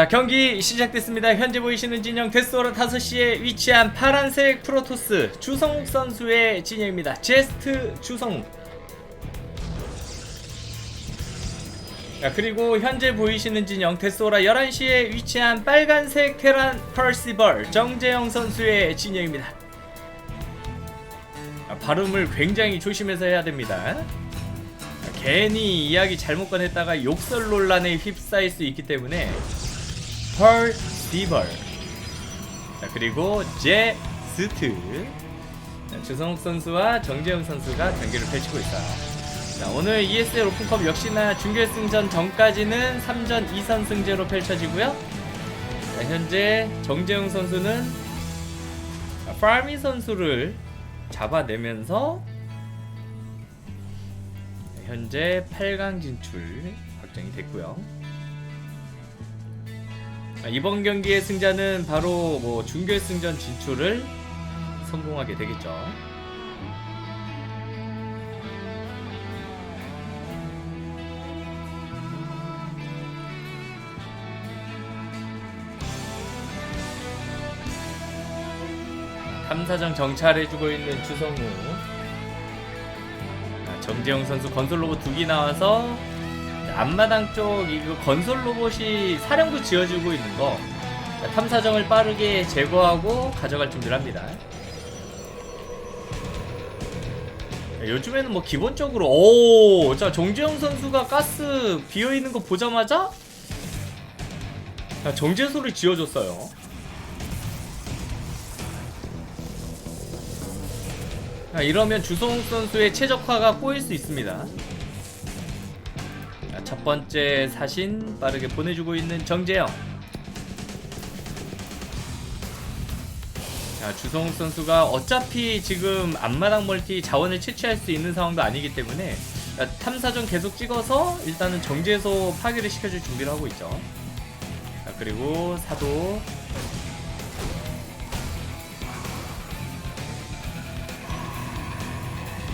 자 경기 시작됐습니다. 현재 보이시는 진영 데스오라 5시에 위치한 파란색 프로토스 주성욱 선수의 진영입니다. 제스트 주성욱. 자 그리고 현재 보이시는 진영 데스오라 11시에 위치한 빨간색 테란 펄시벌 정재영 선수의 진영입니다. 아, 발음을 굉장히 조심해서 해야 됩니다. 괜히 이야기 잘못 꺼냈다가 욕설 논란에 휩싸일 수 있기 때문에 펄 디벌. 자 그리고 제스트. 자, 주성욱 선수와 정재영 선수가 경기를 펼치고 있어요. 자 오늘 ESL 오픈컵 역시나 준결승전 전까지는 3전 2선 승제로 펼쳐지고요. 자, 현재 정재영 선수는 자, 파미 선수를 잡아내면서 현재 8강 진출 확정이 됐고요. 아, 이번 경기의 승자는 바로 뭐 준결승전 진출을 성공하게 되겠죠. 탐사정 정찰해주고 있는 주성우. 아, 정재영 선수 건설 로봇 두기 나와서 앞마당 쪽 이거 건설 로봇이 사령부 지어주고 있는 거 자, 탐사정을 빠르게 제거하고 가져갈 준비를 합니다. 자, 요즘에는 뭐 기본적으로 오, 자 정재영 선수가 가스 비어 있는 거 보자마자 자, 정제소를 지어줬어요. 자, 이러면 주성욱 선수의 최적화가 꼬일 수 있습니다. 자, 첫 번째 사신 빠르게 보내주고 있는 정재영. 자, 주성욱 선수가 어차피 지금 앞마당 멀티 자원을 채취할 수 있는 상황도 아니기 때문에 자, 탐사전 계속 찍어서 일단은 정제소 파괴를 시켜줄 준비를 하고 있죠. 자, 그리고 사도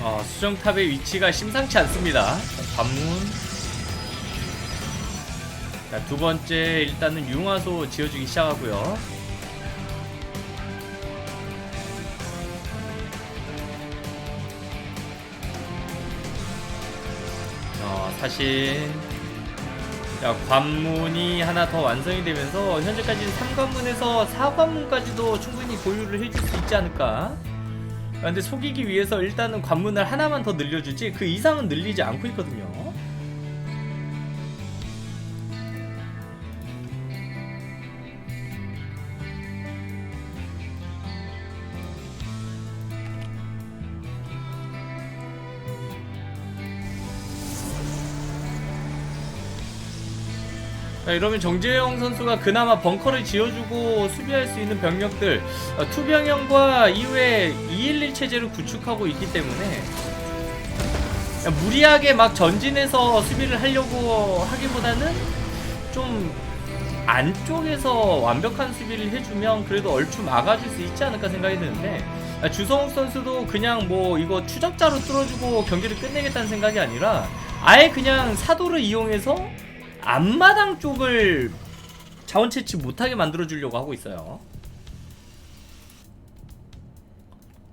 어, 수정탑의 위치가 심상치 않습니다. 자, 관문. 자, 두 번째 일단은 융화소 지어주기 시작하고요. 어, 사실 자, 관문이 하나 더 완성이 되면서 현재까지는 3관문에서 4관문까지도 충분히 보유를 해줄 수 있지 않을까 아, 근데 속이기 위해서 일단은 관문을 하나만 더 늘려주지 그 이상은 늘리지 않고 있거든요. 자, 이러면 정재영 선수가 그나마 벙커를 지어주고 수비할 수 있는 병력들 어, 투병형과 이후에 211 체제를 구축하고 있기 때문에 무리하게 막 전진해서 수비를 하려고 하기보다는 좀 안쪽에서 완벽한 수비를 해주면 그래도 얼추 막아줄 수 있지 않을까 생각이 드는데 아, 주성욱 선수도 그냥 뭐 이거 추적자로 뚫어주고 경기를 끝내겠다는 생각이 아니라 아예 그냥 사도를 이용해서 앞마당 쪽을 자원 채취 못하게 만들어 주려고 하고 있어요.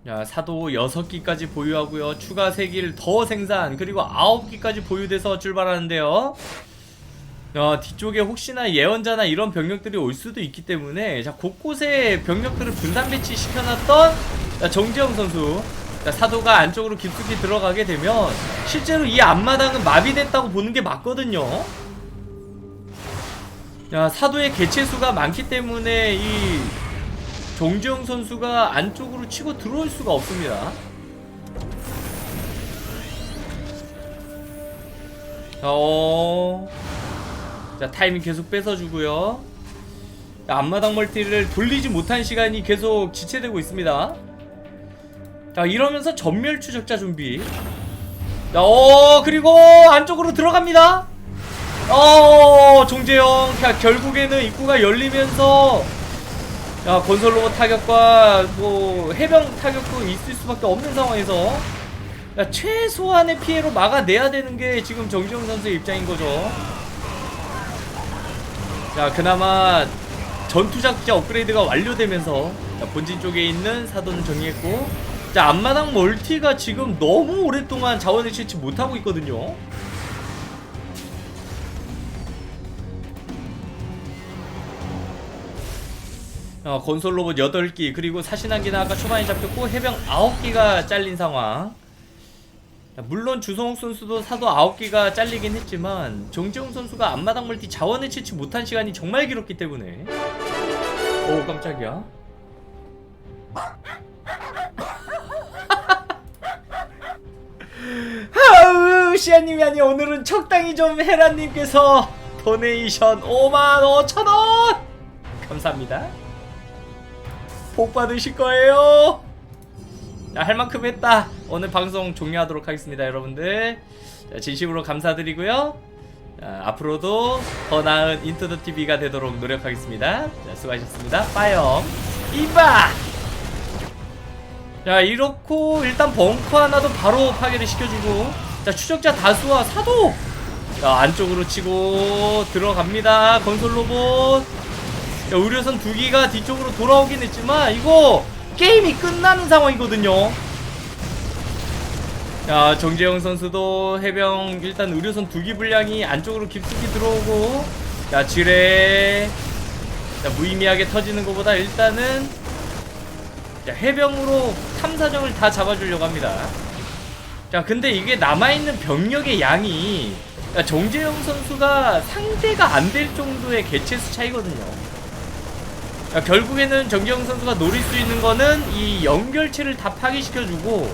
자, 사도 6기까지 보유하고요. 추가 3기를 더 생산, 그리고 9기까지 보유돼서 출발하는데요. 야, 뒤쪽에 혹시나 예언자나 이런 병력들이 올 수도 있기 때문에 자, 곳곳에 병력들을 분산 배치 시켜놨던 자, 정재영 선수. 자, 사도가 안쪽으로 깊숙이 들어가게 되면 실제로 이 앞마당은 마비됐다고 보는 게 맞거든요. 야, 사도의 개체수가 많기 때문에 이 정재영 선수가 안쪽으로 치고 들어올 수가 없습니다. 자, 어. 자, 타이밍 계속 뺏어주고요. 자, 앞마당 멀티를 돌리지 못한 시간이 계속 지체되고 있습니다. 자, 이러면서 전멸 추적자 준비. 자, 어, 그리고 안쪽으로 들어갑니다. 어, 종재영. 자, 결국에는 입구가 열리면서 야, 건설 로봇 타격과 뭐 해병 타격도 있을 수밖에 없는 상황에서 야, 최소한의 피해로 막아내야 되는 게 지금 정지영 선수의 입장인 거죠. 자 그나마 전투작지 업그레이드가 완료되면서 자, 본진 쪽에 있는 사도는 정리했고 자 앞마당 멀티가 지금 너무 오랫동안 자원을 채취 못하고 있거든요 어, 건설 로봇 8기 그리고 사신한기는 아까 초반에 잡혔고 해병 9기가 잘린 상황. 자, 물론 주성욱 선수도 사도 9기가 잘리긴 했지만 정재웅 선수가 앞마당 멀티 자원을 채취 못한 시간이 정말 길었기 때문에. 오 깜짝이야. 아우 시아님이 아니 오늘은 적당히 좀 헤라님께서 도네이션 5만 5천원! 감사합니다 복 받으실 거예요 자, 할 만큼 했다. 오늘 방송 종료하도록 하겠습니다, 여러분들. 자, 진심으로 감사드리고요. 자, 앞으로도 더 나은 인터넷 TV가 되도록 노력하겠습니다. 자, 수고하셨습니다. 빠염. 이봐! 자, 이렇고 일단 벙커 하나도 바로 파괴를 시켜주고 자, 추적자 다수와 사도! 자, 안쪽으로 치고 들어갑니다. 건설 로봇. 자, 의료선 두 기가 뒤쪽으로 돌아오긴 했지만 이거 게임이 끝나는 상황이거든요. 자, 정재영 선수도 해병 일단 의료선 두기 분량이 안쪽으로 깊숙이 들어오고 자, 지뢰 자, 무의미하게 터지는 것보다 일단은 자, 해병으로 탐사정을 다 잡아주려고 합니다. 자, 근데 이게 남아있는 병력의 양이 자, 정재영 선수가 상대가 안 될 정도의 개체수 차이거든요. 야, 결국에는 정재영 선수가 노릴 수 있는 거는 이 연결체를 다 파괴시켜주고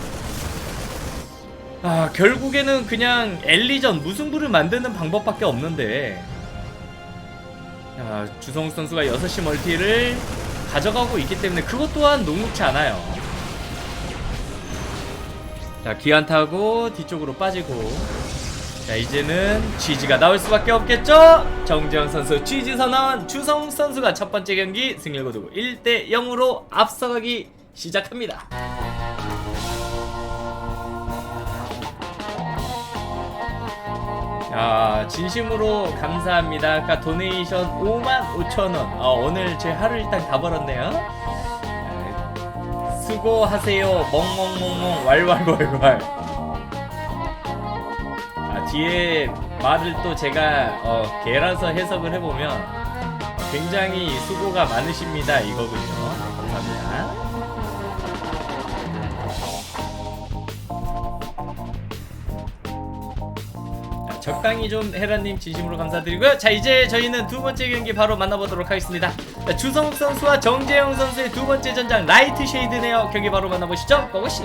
아 결국에는 그냥 엘리전 무승부를 만드는 방법밖에 없는데 야, 주성욱 선수가 6시 멀티를 가져가고 있기 때문에 그것 또한 녹록치 않아요. 자 기안 타고 뒤쪽으로 빠지고 자 이제는 GG가 나올 수밖에 없겠죠? 정재영 선수 GG 선언 주성욱 선수가 첫 번째 경기 승리를 거두고 1대 0으로 앞서가기 시작합니다. 야 진심으로 감사합니다. 아까 도네이션 5만 5천 원. 어, 오늘 제 하루 일당 다 벌었네요. 아, 수고하세요. 멍멍멍멍 왈왈왈왈. 아, 뒤에 말을 또 제가 어, 개라서 해석을 해보면 굉장히 수고가 많으십니다 이거군요. 네, 감사합니다. 자, 적당히 좀 헤라님 진심으로 감사드리고요. 자 이제 저희는 두 번째 경기 바로 만나보도록 하겠습니다. 자, 주성욱 선수와 정재영 선수의 두 번째 전장 라이트 쉐이드네요. 경기 바로 만나보시죠. 고고씨.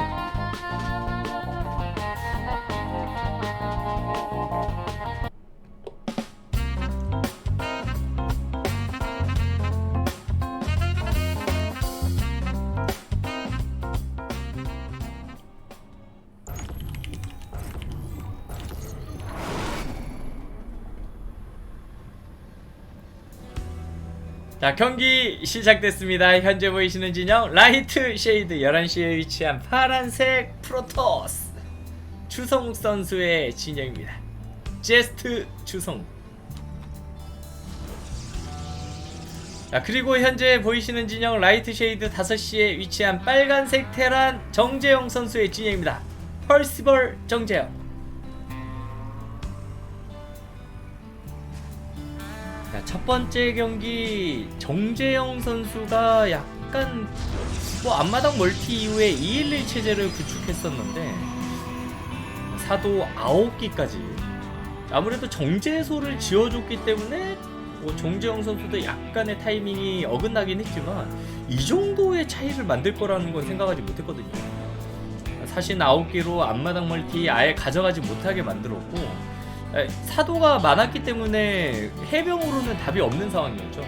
자 경기 시작됐습니다. 현재 보이시는 진영 라이트 쉐이드 11시에 위치한 파란색 프로토스. 추성욱 선수의 진영입니다. 제스트 추성욱. 자 그리고 현재 보이시는 진영 라이트 쉐이드 5시에 위치한 빨간색 테란 정재영 선수의 진영입니다. 펄시벌 정재영 첫 번째 경기 정재영 선수가 약간 뭐 앞마당 멀티 이후에 211 체제를 구축했었는데 사도 9기까지 아무래도 정제소를 지어줬기 때문에 뭐 정재영 선수도 약간의 타이밍이 어긋나긴 했지만 이 정도의 차이를 만들 거라는 건 생각하지 못했거든요. 사실 9기로 앞마당 멀티 아예 가져가지 못하게 만들었고 에, 사도가 많았기 때문에 해병으로는 답이 없는 상황이었죠.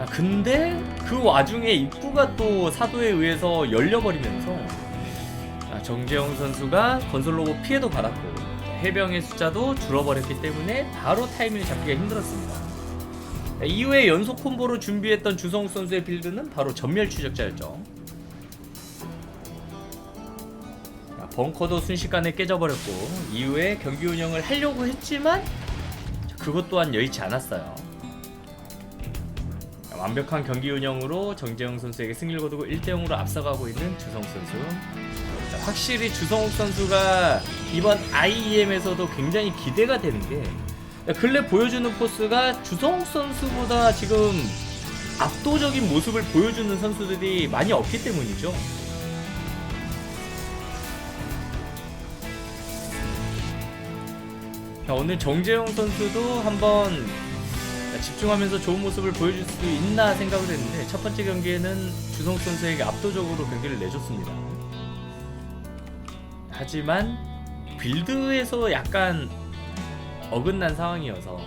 아, 근데 그 와중에 입구가 또 사도에 의해서 열려버리면서 아, 정재영 선수가 건설 로봇 피해도 받았고 해병의 숫자도 줄어버렸기 때문에 바로 타이밍을 잡기가 힘들었습니다. 아, 이후에 연속 콤보로 준비했던 주성욱 선수의 빌드는 바로 전멸 추적자였죠. 벙커도 순식간에 깨져버렸고 이후에 경기 운영을 하려고 했지만 그것 또한 여의치 않았어요. 완벽한 경기 운영으로 정재영 선수에게 승리를 거두고 1대 0으로 앞서가고 있는 주성욱 선수. 자, 확실히 주성욱 선수가 이번 IEM에서도 굉장히 기대가 되는 게 근래 보여주는 포스가 주성욱 선수보다 지금 압도적인 모습을 보여주는 선수들이 많이 없기 때문이죠. 자, 오늘 정재영 선수도 한번 집중하면서 좋은 모습을 보여줄 수 있나 생각을 했는데 첫 번째 경기에는 주성욱 선수에게 압도적으로 경기를 내줬습니다. 하지만 빌드에서 약간 어긋난 상황이어서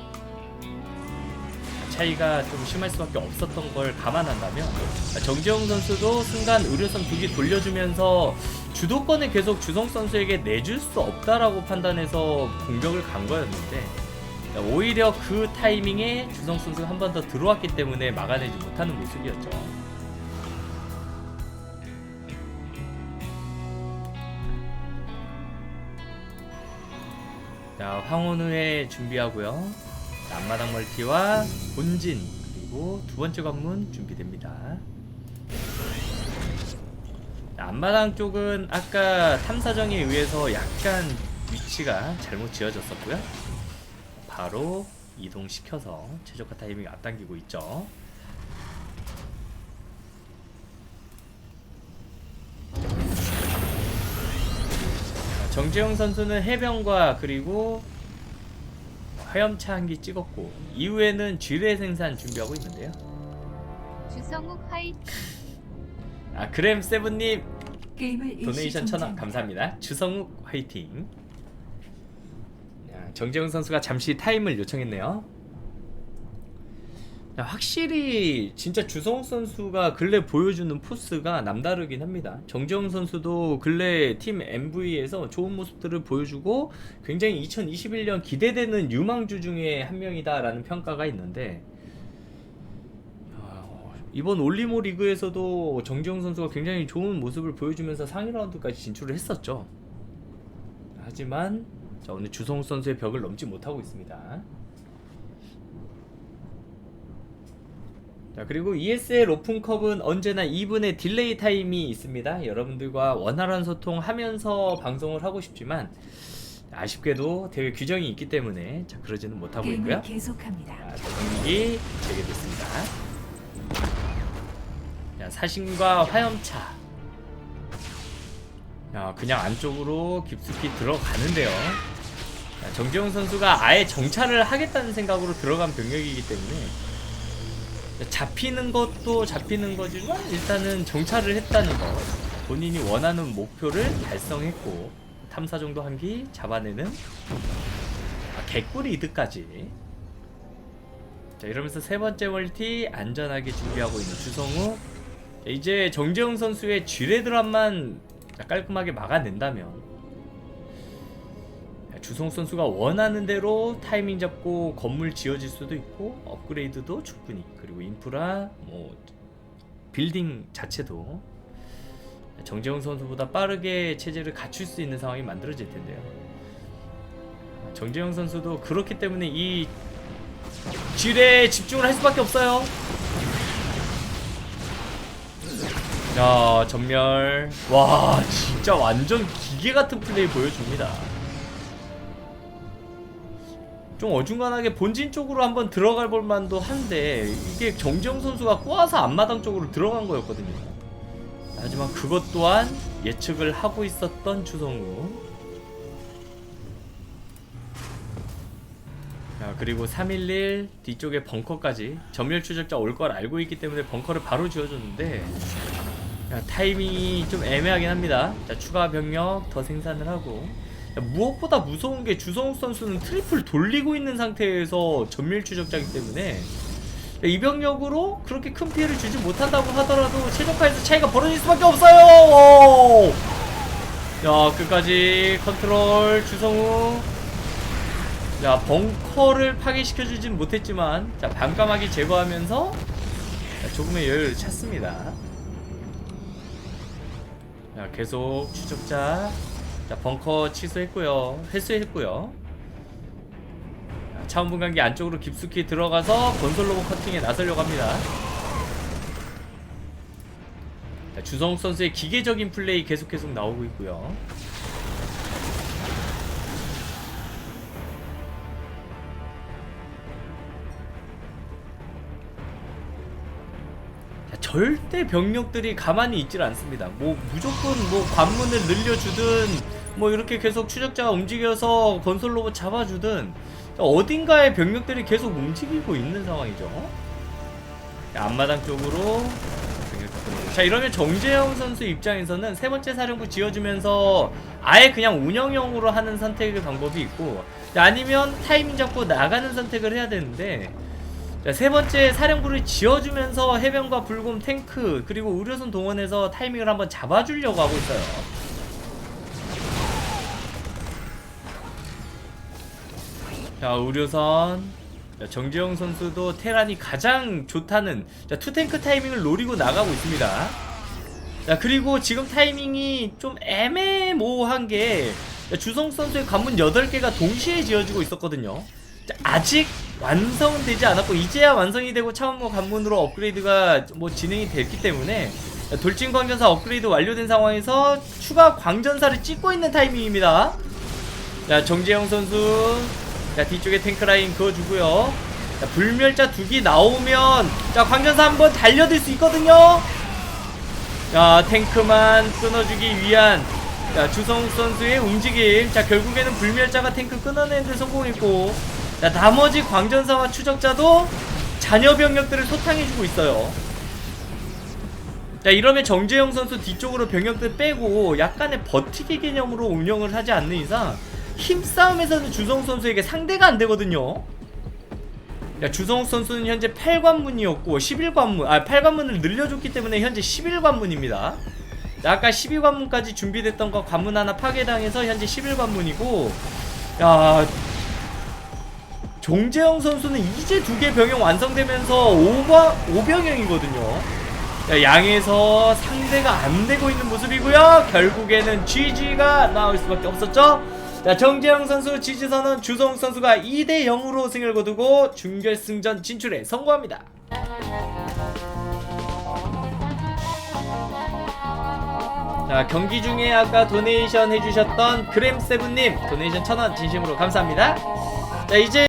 차이가 좀 심할 수밖에 없었던 걸 감안한다면 정재영 선수도 순간 의료선 두개 돌려주면서 주도권을 계속 주성 선수에게 내줄 수 없다라고 판단해서 공격을 간 거였는데 오히려 그 타이밍에 주성 선수가 한 번 더 들어왔기 때문에 막아내지 못하는 모습이었죠. 자, 황혼우회 준비하고요. 앞마당 멀티와 본진 그리고 두 번째 관문 준비됩니다. 자, 앞마당 쪽은 아까 탐사정에 의해서 약간 위치가 잘못 지어졌었고요. 바로 이동시켜서 최저가 타이밍 앞당기고 있죠. 자, 정재영 선수는 해병과 그리고 화염차 한개 찍었고 이후에는 쥐레 생산 준비하고 있는데요. 주성욱 화이팅 아 그램 세븐님 게임을 도네이션 천원 감사합니다. 주성욱 화이팅. 야, 정재훈 선수가 잠시 타임을 요청했네요. 야, 확실히 진짜 주성욱 선수가 근래 보여주는 포스가 남다르긴 합니다. 정재훈 선수도 근래 팀 MV에서 좋은 모습들을 보여주고 굉장히 2021년 기대되는 유망주 중에 한 명이다라는 평가가 있는데 야, 이번 올리모 리그에서도 정재영 선수가 굉장히 좋은 모습을 보여주면서 상위 라운드까지 진출을 했었죠. 하지만 자, 오늘 주성우 선수의 벽을 넘지 못하고 있습니다. 자 그리고 ESL 오픈컵은 언제나 2분의 딜레이 타임이 있습니다. 여러분들과 원활한 소통하면서 방송을 하고 싶지만 아쉽게도 대회 규정이 있기 때문에 자 그러지는 못하고 있고요. 계속합니다. 자, 경기 재개됐습니다. 자, 사신과 화염차. 야, 그냥 안쪽으로 깊숙이 들어가는데요. 자, 정재훈 선수가 아예 정찰을 하겠다는 생각으로 들어간 병력이기 때문에 자, 잡히는 것도 잡히는 거지만 일단은 정찰을 했다는 거. 본인이 원하는 목표를 달성했고 탐사 정도 한기 잡아내는 아, 개꿀 이득까지 자 이러면서 세 번째 멀티 안전하게 준비하고 있는 주성우 자, 이제 정재영 선수의 쥐레 드랍만 깔끔하게 막아낸다면 자, 주성우 선수가 원하는 대로 타이밍 잡고 건물 지어질 수도 있고 업그레이드도 충분히 그리고 인프라 뭐 빌딩 자체도 정재영 선수보다 빠르게 체제를 갖출 수 있는 상황이 만들어질 텐데요. 정재영 선수도 그렇기 때문에 이 쥐레에 집중을 할 수밖에 없어요. 자, 전멸. 와, 진짜 완전 기계 같은 플레이 보여줍니다. 좀 어중간하게 본진 쪽으로 한번 들어갈 볼만도 한데 이게 정재영 선수가 꼬아서 앞마당 쪽으로 들어간 거였거든요. 하지만 그것 또한 예측을 하고 있었던 주성우. 자, 그리고 311 뒤쪽에 벙커까지 전멸 추적자 올 걸 알고 있기 때문에 벙커를 바로 지어줬는데 야, 타이밍이 좀 애매하긴 합니다. 자, 추가 병력 더 생산을 하고 야, 무엇보다 무서운 게 주성욱 선수는 트리플 돌리고 있는 상태에서 전멸 추적자이기 때문에 이 병력으로 그렇게 큰 피해를 주지 못한다고 하더라도 최적화에서 차이가 벌어질 수밖에 없어요. 오! 자 끝까지 컨트롤 주성우. 자 벙커를 파괴시켜주진 못했지만 자 반감하게 제거하면서 자, 조금의 여유를 찾습니다. 자 계속 추적자. 자 벙커 취소했고요. 회수했고요. 자, 차원분 관계 안쪽으로 깊숙이 들어가서 건설 로봇 커팅에 나서려고 합니다. 자, 주성욱 선수의 기계적인 플레이 계속 계속 나오고 있고요. 절대 병력들이 가만히 있질 않습니다. 뭐 무조건 뭐 관문을 늘려주든 뭐 이렇게 계속 추적자가 움직여서 건설 로봇 잡아주든 어딘가에 병력들이 계속 움직이고 있는 상황이죠. 자, 앞마당 쪽으로. 자 이러면 정재영 선수 입장에서는 세 번째 사령부 지어주면서 아예 그냥 운영형으로 하는 선택의 방법이 있고 자, 아니면 타이밍 잡고 나가는 선택을 해야 되는데 자, 세 번째 사령부를 지어주면서 해병과 불곰 탱크 그리고 의료선 동원해서 타이밍을 한번 잡아주려고 하고 있어요. 자 자, 정재영 선수도 테란이 가장 좋다는 자, 투탱크 타이밍을 노리고 나가고 있습니다. 자 그리고 지금 타이밍이 좀 애매모호한 게 자, 주성 선수의 관문 8개가 동시에 지어지고 있었거든요. 자, 아직 완성은 되지 않았고 이제야 완성이 되고 차원모 관문으로 업그레이드가 뭐 진행이 됐기 때문에 자, 돌진 광전사 업그레이드 완료된 상황에서 추가 광전사를 찍고 있는 타이밍입니다. 자 정재영 선수. 자 뒤쪽에 탱크라인 그어주고요. 자 불멸자 두기 나오면 자 광전사 한번 달려들 수 있거든요. 자 탱크만 끊어주기 위한 자 주성욱 선수의 움직임. 자 결국에는 불멸자가 탱크 끊어내는데 성공했고 자 나머지 광전사와 추적자도 잔여 병력들을 소탕해주고 있어요 자 이러면 정재영 선수 뒤쪽으로 병력들 빼고 약간의 버티기 개념으로 운영을 하지 않는 이상 힘싸움에서는 주성욱 선수에게 상대가 안 되거든요. 야, 주성욱 선수는 현재 8관문이었고 11관문, 아 8관문을 늘려줬기 때문에 현재 11관문입니다. 자, 아까 12관문까지 준비됐던 거 관문 하나 파괴당해서 현재 11관문이고 야 종재영 선수는 이제 두 개 병영 완성되면서 5과 5병영이거든요. 자, 양에서 상대가 안 되고 있는 모습이고요. 결국에는 GG가 나올 수밖에 없었죠. 자, 정재영 선수 지지선은 주성 선수가 2대 0으로 승을 거두고 준결승전 진출에 성공합니다. 자, 경기 중에 아까 도네이션 해주셨던 그램세븐님 도네이션 천원 진심으로 감사합니다. 자, 이제